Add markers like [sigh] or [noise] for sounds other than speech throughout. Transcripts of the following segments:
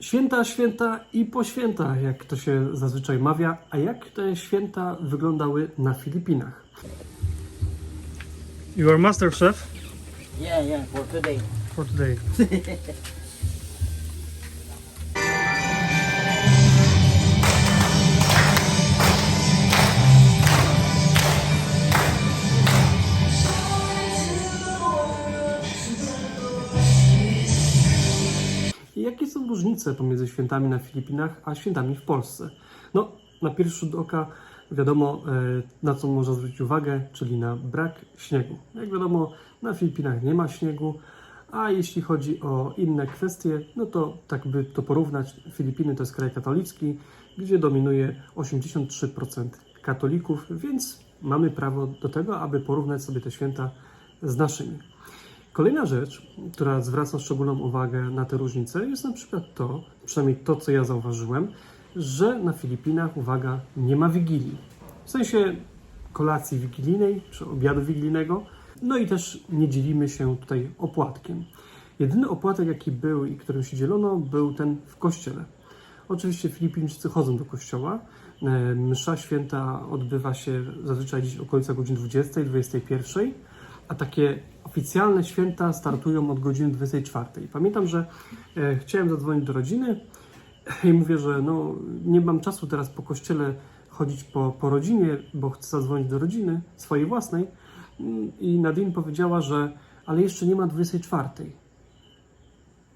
Święta, święta i po świętach, jak to się zazwyczaj mawia. A jak te święta wyglądały na Filipinach? You are master chef Yeah, yeah, for today. for today. [laughs] Różnice pomiędzy świętami na Filipinach a świętami w Polsce? No, na pierwszy rzut oka wiadomo, e, na co można zwrócić uwagę, czyli na brak śniegu. Jak wiadomo, na Filipinach nie ma śniegu, a jeśli chodzi o inne kwestie, no to tak by to porównać, Filipiny to jest kraj katolicki, gdzie dominuje 83% katolików, więc mamy prawo do tego, aby porównać sobie te święta z naszymi. Kolejna rzecz, która zwraca szczególną uwagę na te różnice, jest na przykład to, przynajmniej to, co ja zauważyłem, że na Filipinach, uwaga, nie ma wigilii. W sensie kolacji wigilijnej czy obiadu wigilijnego, no i też nie dzielimy się tutaj opłatkiem. Jedyny opłatek, jaki był i którym się dzielono, był ten w kościele. Oczywiście Filipińczycy chodzą do kościoła. E, Msza święta odbywa się zazwyczaj gdzieś okolicach godzin 20, 21, a takie oficjalne święta startują od godziny 24. Pamiętam, że e, chciałem zadzwonić do rodziny i mówię, że no, nie mam czasu teraz po kościele chodzić po, po rodzinie, bo chcę zadzwonić do rodziny swojej własnej. Mm, I Nadine powiedziała, że ale jeszcze nie ma 24.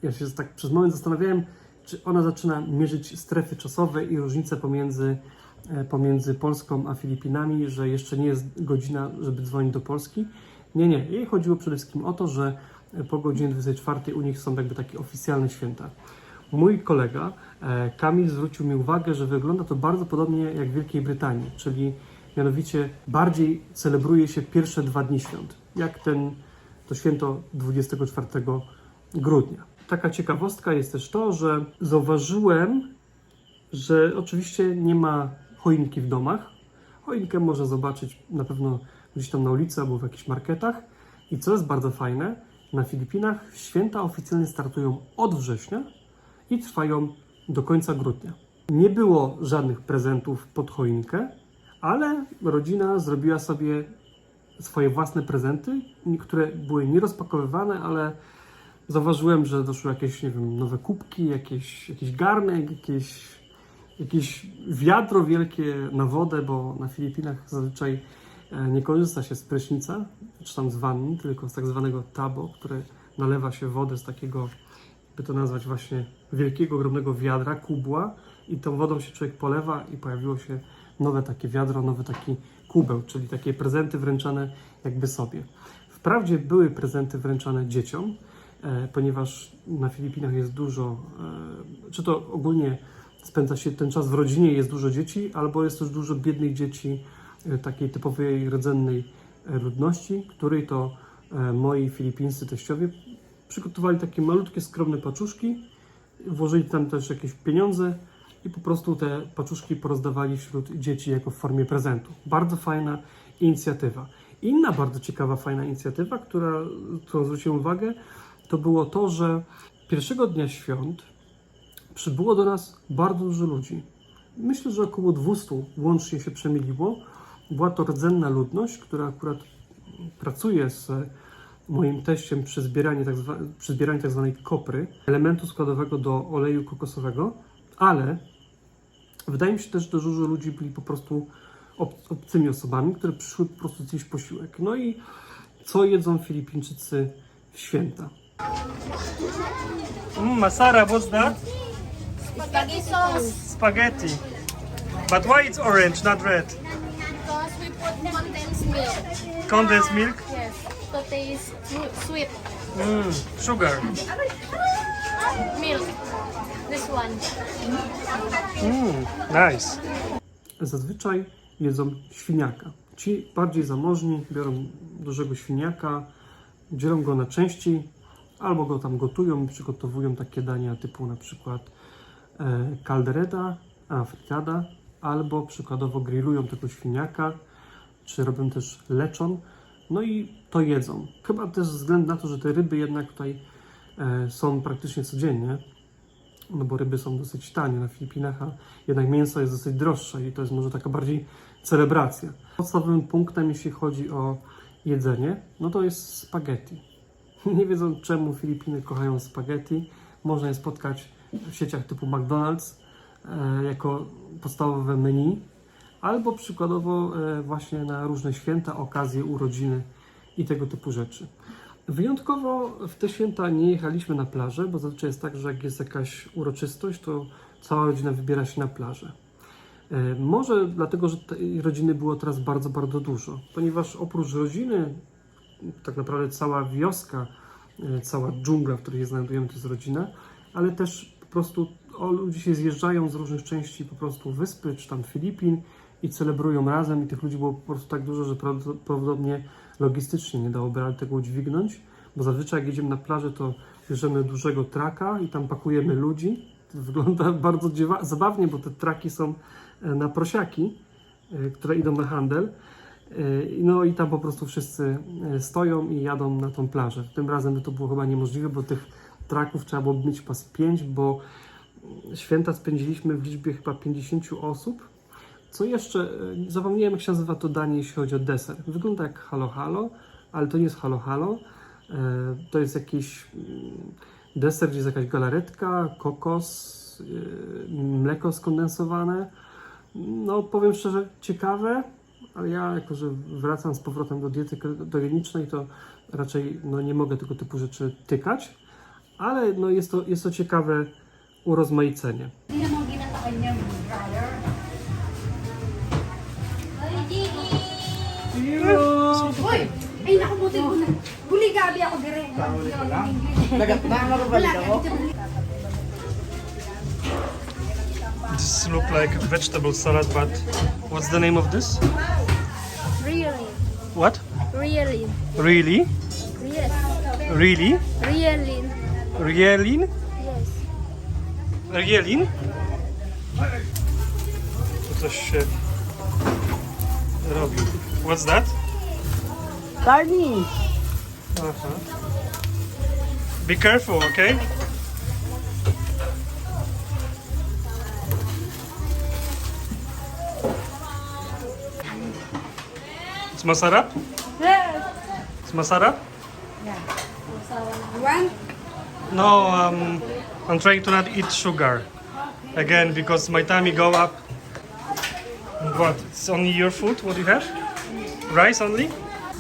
Ja się tak przez moment zastanawiałem, czy ona zaczyna mierzyć strefy czasowe i różnice pomiędzy, e, pomiędzy Polską a Filipinami, że jeszcze nie jest godzina, żeby dzwonić do Polski. Nie, nie. Jej chodziło przede wszystkim o to, że po godzinie 24 u nich są jakby takie oficjalne święta. Mój kolega e, Kamil zwrócił mi uwagę, że wygląda to bardzo podobnie jak w Wielkiej Brytanii, czyli mianowicie bardziej celebruje się pierwsze dwa dni świąt, jak ten, to święto 24 grudnia. Taka ciekawostka jest też to, że zauważyłem, że oczywiście nie ma choinki w domach. Choinkę można zobaczyć na pewno gdzieś tam na ulicy albo w jakichś marketach. I co jest bardzo fajne, na Filipinach święta oficjalnie startują od września i trwają do końca grudnia. Nie było żadnych prezentów pod choinkę, ale rodzina zrobiła sobie swoje własne prezenty, które były nierozpakowywane, ale zauważyłem, że doszły jakieś, nie wiem, nowe kubki, jakieś, jakiś garnek, jakieś, jakieś wiadro wielkie na wodę, bo na Filipinach zazwyczaj nie korzysta się z prysznica, czy tam z wanny, tylko z tak zwanego tabo, które nalewa się wodę z takiego, by to nazwać właśnie wielkiego, ogromnego wiadra, kubła i tą wodą się człowiek polewa i pojawiło się nowe takie wiadro, nowy taki kubeł, czyli takie prezenty wręczane jakby sobie. Wprawdzie były prezenty wręczane dzieciom, e, ponieważ na Filipinach jest dużo, e, czy to ogólnie spędza się ten czas w rodzinie, jest dużo dzieci, albo jest też dużo biednych dzieci, e, takiej typowej rdzennej e, ludności, której to e, moi filipińscy teściowie przygotowali takie malutkie, skromne paczuszki, włożyli tam też jakieś pieniądze i po prostu te paczuszki porozdawali wśród dzieci jako w formie prezentu. Bardzo fajna inicjatywa. Inna bardzo ciekawa, fajna inicjatywa, która, którą zwróciłem uwagę, to było to, że pierwszego dnia świąt przybyło do nas bardzo dużo ludzi. Myślę, że około 200 łącznie się przemieliło. Była to rdzenna ludność, która akurat pracuje z moim teściem przy zbieraniu tak, zwa, przy zbieraniu tak zwanej kopry, elementu składowego do oleju kokosowego, ale wydaje mi się też, że dużo ludzi byli po prostu ob, obcymi osobami, które przyszły po prostu zjeść posiłek. No i co jedzą Filipińczycy w święta? Mm, Masara, what's that? Spaghetti sauce. Spaghetti. But why it's orange, not red? Condensed milk. Condensed milk? Yes. To taste sweet. Mm, sugar. Milk. This one. Mm, nice. Zazwyczaj jedzą świniaka. Ci bardziej zamożni biorą dużego świniaka, dzielą go na części, albo go tam gotują i przygotowują takie dania typu na przykład e, caldereta, a fritada, albo przykładowo grillują tego świniaka, czy robią też leczon, no i to jedzą. Chyba też ze względu na to, że te ryby jednak tutaj e, są praktycznie codziennie, no bo ryby są dosyć tanie na Filipinach, a jednak mięso jest dosyć droższe i to jest może taka bardziej celebracja. Podstawowym punktem, jeśli chodzi o jedzenie, no to jest spaghetti. [laughs] Nie wiedzą czemu Filipiny kochają spaghetti. Można je spotkać w sieciach typu McDonald's e, jako podstawowe menu, albo przykładowo e, właśnie na różne święta, okazje, urodziny i tego typu rzeczy. Wyjątkowo w te święta nie jechaliśmy na plażę, bo zazwyczaj jest tak, że jak jest jakaś uroczystość, to cała rodzina wybiera się na plażę. E, Może dlatego, że tej rodziny było teraz bardzo, bardzo dużo, ponieważ oprócz rodziny, tak naprawdę cała wioska, e, cała dżungla, w której się znajdujemy, to jest rodzina, ale też po prostu ludzie się zjeżdżają z różnych części po prostu wyspy, czy tam Filipin i celebrują razem i tych ludzi było po prostu tak dużo, że prawdopodobnie logistycznie nie dałoby rady tego udźwignąć, bo zazwyczaj jak jedziemy na plażę, to bierzemy dużego traka i tam pakujemy ludzi. To wygląda [laughs] bardzo zabawnie, bo te traki są e, na prosiaki, e, które idą na handel. E, No i tam po prostu wszyscy stoją i jadą na tą plażę. Tym razem by to było chyba niemożliwe, bo tych traków trzeba było mieć pas 5, bo święta spędziliśmy w liczbie chyba 50 osób. Co jeszcze, e, zapomniałem jak się nazywa to danie, jeśli chodzi o deser. Wygląda jak halo halo, ale to nie jest halo halo. E, To jest jakiś mm, deser, gdzie jest jakaś galaretka, kokos, e, mleko skondensowane. No powiem szczerze, ciekawe, ale ja jako, że wracam z powrotem do diety ketogenicznej, to raczej no, nie mogę tego typu rzeczy tykać. Ale no, jest, to, jest to ciekawe urozmaicenie. Hindi mo ginata kanyang brother. Buti ko na. Huli gabi ako dire. Lagat na, makabalik ako. This look like vegetable salad, but what's the name of this? Really? What? Really? Really? Yes. Really? Really? Rielin? Yes. Rielin? Tu coś się robi. What's that? Garnish. Aha. Be careful, okay? It's masarap? Yes. It's masarap? One? No, um, I'm trying to not eat sugar. Again, because my tummy go up. What? It's only your food? What do you have? Rice only?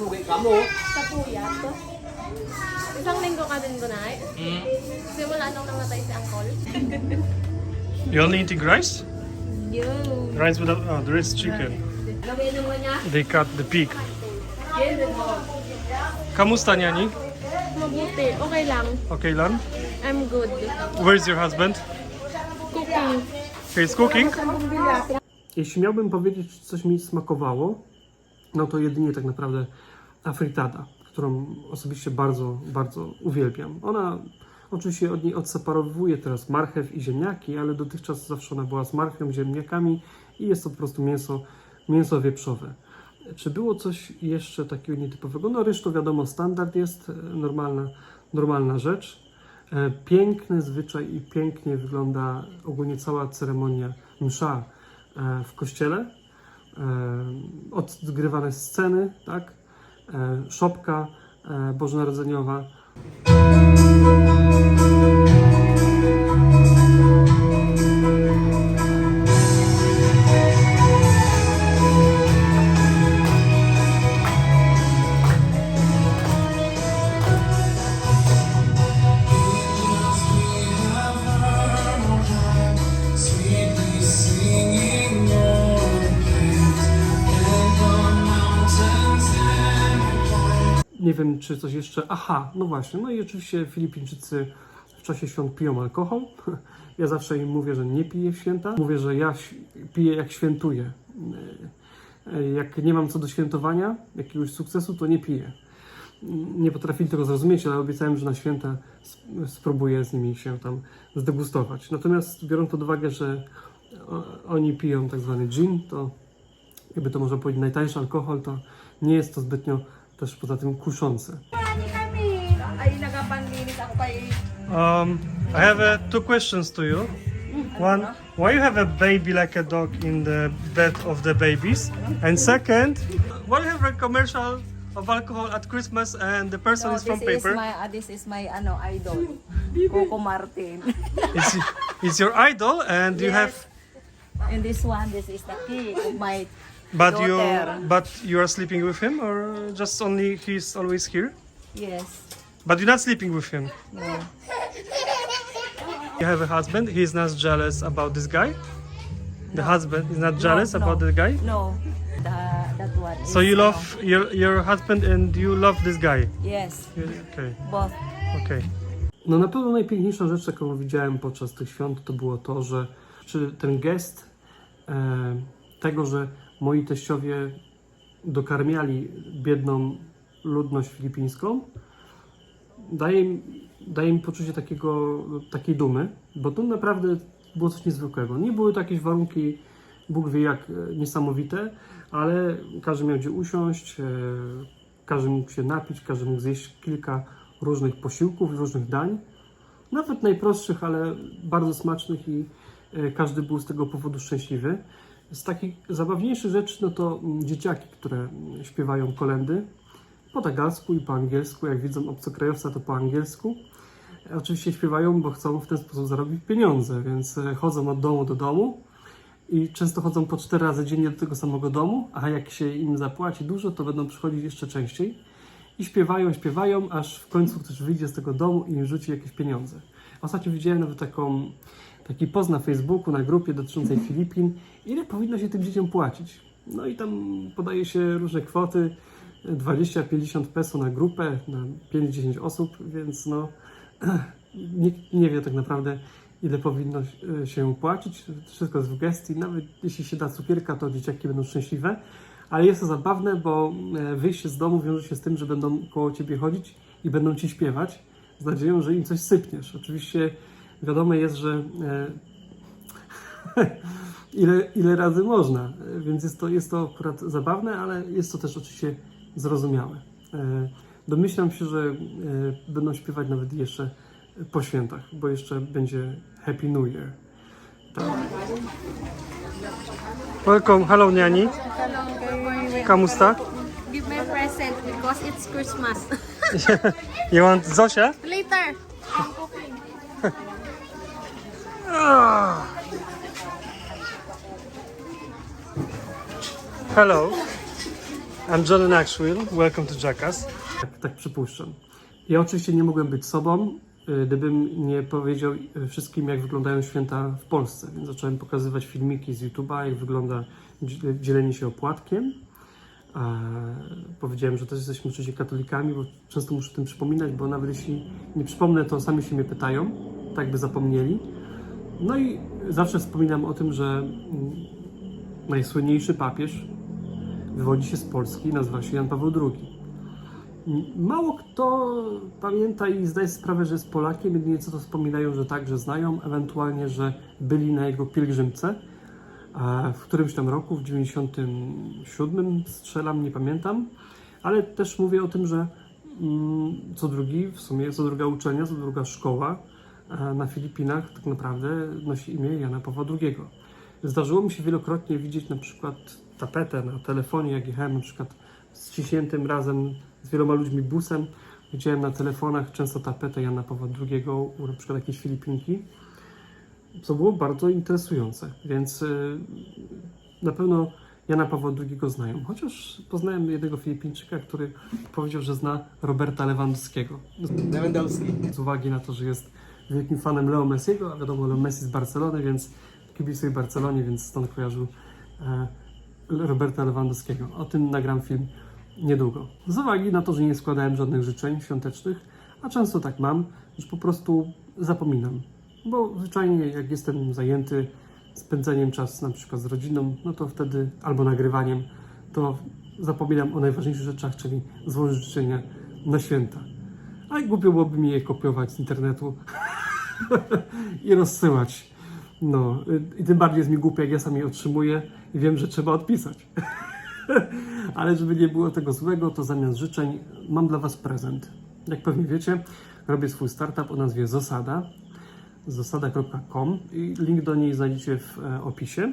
Sa puyat. Isang linggo ka din gunay. Simula nung namatay si Uncle. You only eating rice? Yo. Rice without, oh, there is chicken. Mo. They cut the pig. Mo. Kamusta? Mabuti. Okay lang. Okay lang? I'm good. Where's your husband? Cooking. He's cooking? Jeśli miałbym powiedzieć, czy coś mi smakowało, no to jedynie tak naprawdę afritada, którą osobiście bardzo, bardzo uwielbiam. Ona oczywiście od niej odseparowuje teraz marchew i ziemniaki, ale dotychczas zawsze ona była z marchwią, ziemniakami i jest to po prostu mięso, mięso wieprzowe. Czy było coś jeszcze takiego nietypowego? No ryż to wiadomo, standard jest, e, normalna, normalna rzecz. E, Piękny zwyczaj i pięknie wygląda ogólnie cała ceremonia msza e, w kościele. E, Odgrywane sceny, tak? E, Szopka e, bożonarodzeniowa. Czy coś jeszcze. Aha, no właśnie. No i oczywiście Filipińczycy w czasie świąt piją alkohol. [laughs] Ja zawsze im mówię, że nie piję w święta. Mówię, że ja piję jak świętuję. E, Jak nie mam co do świętowania, jakiegoś sukcesu, to nie piję. Nie potrafili tego zrozumieć, ale obiecałem, że na święta sp- spróbuję z nimi się tam zdegustować. Natomiast biorąc pod uwagę, że oni piją tak zwany gin, to jakby to można powiedzieć najtańszy alkohol, to nie jest to zbytnio też poza tym kuszące. Ay, nagapanlinis ako kay Um, I have uh, two questions to you. One, why you have a baby like a dog in the bed of the babies? And second, why you have a commercial of alcohol at Christmas and the person No, is from this is my uh, this is my ano idol. Coco Martin. It's, it's your idol and you Yes. have and this one, this is the key of my but you but you are sleeping with him or just only he's always here? Yes. But you're not sleeping with him. No. You have a husband, he's not jealous about this guy? The husband is not jealous no. about the guy? No. The, that one. is, So you ano, love your your husband and you love this guy. Yes. Okay, Both. okay. No na pewno najpiękniejsza rzecz, jaką widziałem podczas tych świąt, to było to, że czy ten gest e, tego, że moi teściowie dokarmiali biedną ludność filipińską, daje, im- daje mi poczucie takiego, takiej dumy, bo to naprawdę było coś niezwykłego. Nie były to jakieś warunki, Bóg wie jak e, niesamowite, ale każdy miał gdzie usiąść, e, każdy mógł się napić, każdy mógł zjeść kilka różnych posiłków, różnych dań, nawet najprostszych, ale bardzo smacznych i e, każdy był z tego powodu szczęśliwy. Z takich zabawniejszych rzeczy, no to dzieciaki, które śpiewają kolendy po tagalsku i po angielsku. Jak widzą obcokrajowca, to po angielsku. Oczywiście śpiewają, bo chcą w ten sposób zarobić pieniądze, więc e, chodzą od domu do domu i często chodzą po cztery razy dziennie do tego samego domu, a jak się im zapłaci dużo, to będą przychodzić jeszcze częściej. I śpiewają, śpiewają, aż w końcu ktoś wyjdzie z tego domu i im rzuci jakieś pieniądze. Ostatnio widziałem nawet taką, taki post na Facebooku, na grupie dotyczącej Filipin, ile powinno się tym dzieciom płacić. No i tam podaje się różne kwoty, 20-50 peso na grupę, na 5-10 osób, więc no [clears throat] nikt nie wie tak naprawdę ile powinno e, się płacić. Wszystko jest w gestii. Nawet jeśli się da cukierka, to dzieciaki będą szczęśliwe. Ale jest to zabawne, bo e, wyjście z domu wiąże się z tym, że będą koło ciebie chodzić i będą ci śpiewać z nadzieją, że im coś sypniesz. Oczywiście wiadome jest, że e, [laughs] ile, ile razy można, E, więc jest to, jest to akurat zabawne, ale jest to też oczywiście zrozumiałe. E, Domyślam się, że będą śpiewać nawet jeszcze po świętach, bo jeszcze będzie Happy New Year. Tak. Welcome, hello Niani. Kamusta? Give me present because it's Christmas. [laughs] You want Zosia? Later. Hello, I'm John Maxwell. Welcome to Jackass. Tak, tak przypuszczam. Ja oczywiście nie mogłem być sobą, y, gdybym nie powiedział y, wszystkim, jak wyglądają święta w Polsce. Więc zacząłem pokazywać filmiki z YouTube'a, jak wygląda dzi- dzielenie się opłatkiem. Powiedziałem, że też jesteśmy oczywiście katolikami, bo często muszę tym przypominać, bo nawet jeśli nie przypomnę, to sami się mnie pytają, tak by zapomnieli. No i zawsze wspominam o tym, że mm, najsłynniejszy papież wywodzi się z Polski, nazywa się Jan Paweł II. Mało kto pamięta i zdaje sprawę, że jest Polakiem, jedynie co to wspominają, że tak, że znają, ewentualnie, że byli na jego pielgrzymce. W którymś tam roku, w 97 strzelam, nie pamiętam, ale też mówię o tym, że mm, co drugi, w sumie co druga uczelnia, co druga szkoła na Filipinach tak naprawdę nosi imię Jana Pawła II. Zdarzyło mi się wielokrotnie widzieć na przykład tapetę na telefonie, jak jechałem na przykład z ciśniętym razem z wieloma ludźmi busem. Widziałem na telefonach często tapetę Jana Pawła II u na przykład jakiejś Filipinki, co było bardzo interesujące, więc y, na pewno Jana Pawła II znają. Chociaż poznałem jednego Filipińczyka, który powiedział, że zna Roberta Lewandowskiego. Lewandowski. Z uwagi na to, że jest wielkim fanem Leo Messiego, a wiadomo, Leo Messi z Barcelony, więc kibicuje Barcelonie, więc stąd kojarzył e, Roberta Lewandowskiego. O tym nagram film niedługo. Z uwagi na to, że nie składałem żadnych życzeń świątecznych, a często tak mam, że po prostu zapominam. Bo zwyczajnie jak jestem zajęty spędzeniem czasu na przykład z rodziną, no to wtedy albo nagrywaniem, to zapominam o najważniejszych rzeczach, czyli złożyć życzenia na święta. A głupio byłoby mi je kopiować z internetu [laughs] [laughs] i rozsyłać. No, i tym bardziej jest mi głupio, jak ja sam je otrzymuję i wiem, że trzeba odpisać. [laughs] Ale żeby nie było tego złego, to zamiast życzeń mam dla Was prezent. Jak pewnie wiecie, robię swój startup o nazwie Zosada. zasada.com i link do niej znajdziecie w e, opisie.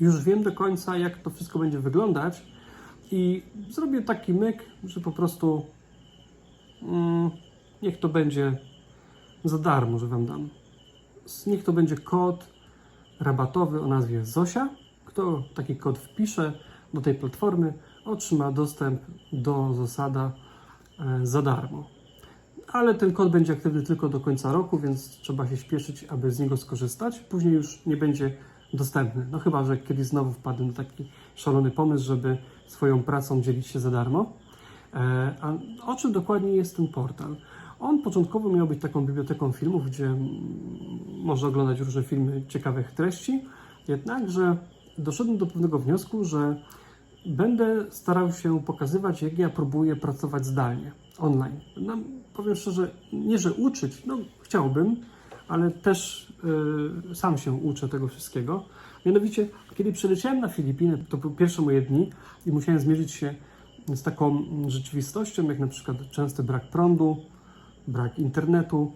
Już wiem do końca, jak to wszystko będzie wyglądać i zrobię taki myk, że po prostu mm, niech to będzie za darmo, że Wam dam. Niech to będzie kod rabatowy o nazwie Zosia. Kto taki kod wpisze do tej platformy, otrzyma dostęp do zasada e, za darmo. Ale ten kod będzie aktywny tylko do końca roku, więc trzeba się śpieszyć, aby z niego skorzystać. Później już nie będzie dostępny. No chyba, że kiedyś znowu wpadłem na taki szalony pomysł, żeby swoją pracą dzielić się za darmo. E, A o czym dokładnie jest ten portal? On początkowo miał być taką biblioteką filmów, gdzie można oglądać różne filmy ciekawych treści, jednakże doszedłem do pewnego wniosku, że będę starał się pokazywać, jak ja próbuję pracować zdalnie, online. No, powiem szczerze, nie że uczyć, no chciałbym, ale też y, sam się uczę tego wszystkiego. Mianowicie, kiedy przyleciałem na Filipiny, to były pierwsze moje dni i musiałem zmierzyć się z taką rzeczywistością, jak na przykład częsty brak prądu, brak internetu,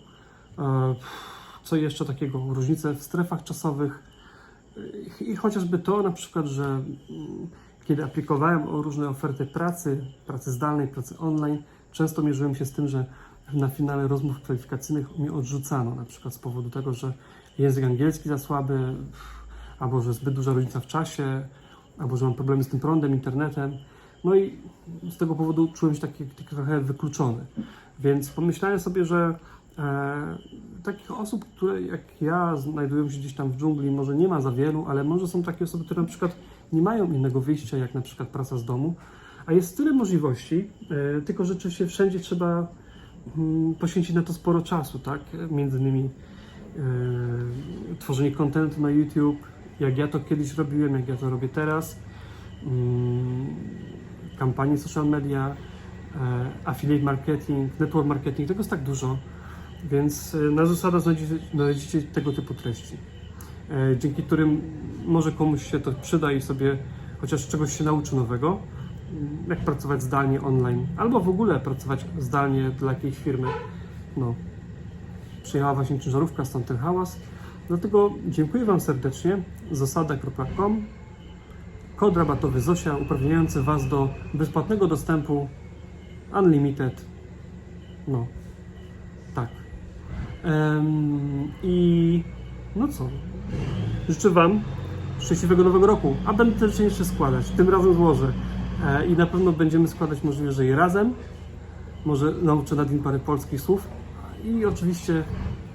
e, co jeszcze takiego, różnice w strefach czasowych e, i chociażby to na przykład, że mm, kiedy aplikowałem o różne oferty pracy, pracy zdalnej, pracy online, często mierzyłem się z tym, że na finale rozmów kwalifikacyjnych mnie odrzucano, na przykład z powodu tego, że język angielski za słaby, albo że zbyt duża różnica w czasie, albo że mam problemy z tym prądem, internetem. No i z tego powodu czułem się taki, taki trochę wykluczony. Więc pomyślałem sobie, że e, takich osób, które jak ja znajdują się gdzieś tam w dżungli, może nie ma za wielu, ale może są takie osoby, które na przykład nie mają innego wyjścia, jak na przykład praca z domu, a jest tyle możliwości, e, tylko rzeczywiście wszędzie trzeba mm, poświęcić na to sporo czasu, tak? Między innymi e, tworzenie kontentu na YouTube, jak ja to kiedyś robiłem, jak ja to robię teraz, mm, kampanie social media, affiliate marketing, network marketing, tego jest tak dużo, więc e, na zasadach znajdziecie, znajdziecie tego typu treści, e, dzięki którym może komuś się to przyda i sobie chociaż czegoś się nauczy nowego, mm, jak pracować zdalnie online, albo w ogóle pracować zdalnie dla jakiejś firmy. No, przyjechała właśnie ciężarówka, stąd ten hałas. Dlatego dziękuję Wam serdecznie. Zasada.com Kod rabatowy Zosia uprawniający Was do bezpłatnego dostępu Unlimited. No, tak. Em, I no co? Życzę Wam szczęśliwego nowego roku. A będę życzenia jeszcze składać. Tym razem złożę. E, I na pewno będziemy składać możliwe, że i razem. Może nauczę Nadine parę polskich słów. I oczywiście,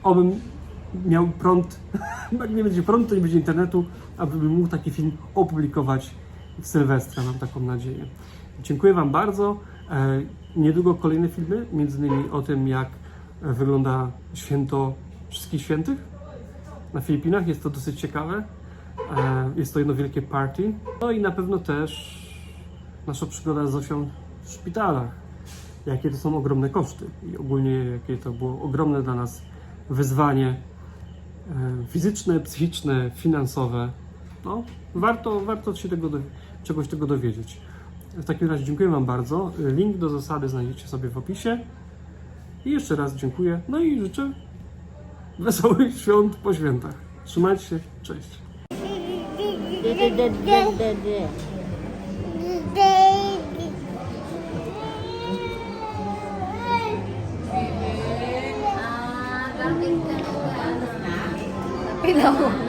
obym miał prąd. [laughs] Jak nie będzie prądu, to nie będzie internetu, abym mógł taki film opublikować w Sylwestra. Mam taką nadzieję. Dziękuję Wam bardzo. E, Niedługo kolejne filmy, między innymi o tym, jak wygląda święto Wszystkich Świętych na Filipinach. Jest to dosyć ciekawe. E, Jest to jedno wielkie party. No i na pewno też nasza przygoda z Zosią w szpitalach. Jakie to są ogromne koszty i ogólnie jakie to było ogromne dla nas wyzwanie e, fizyczne, psychiczne, finansowe. No, warto, warto się tego, czegoś tego dowiedzieć. W takim razie dziękuję Wam bardzo. Link do zasady znajdziecie sobie w opisie. I jeszcze raz dziękuję. No i życzę wesołych świąt po świętach. Trzymajcie się. Cześć. Pilaw.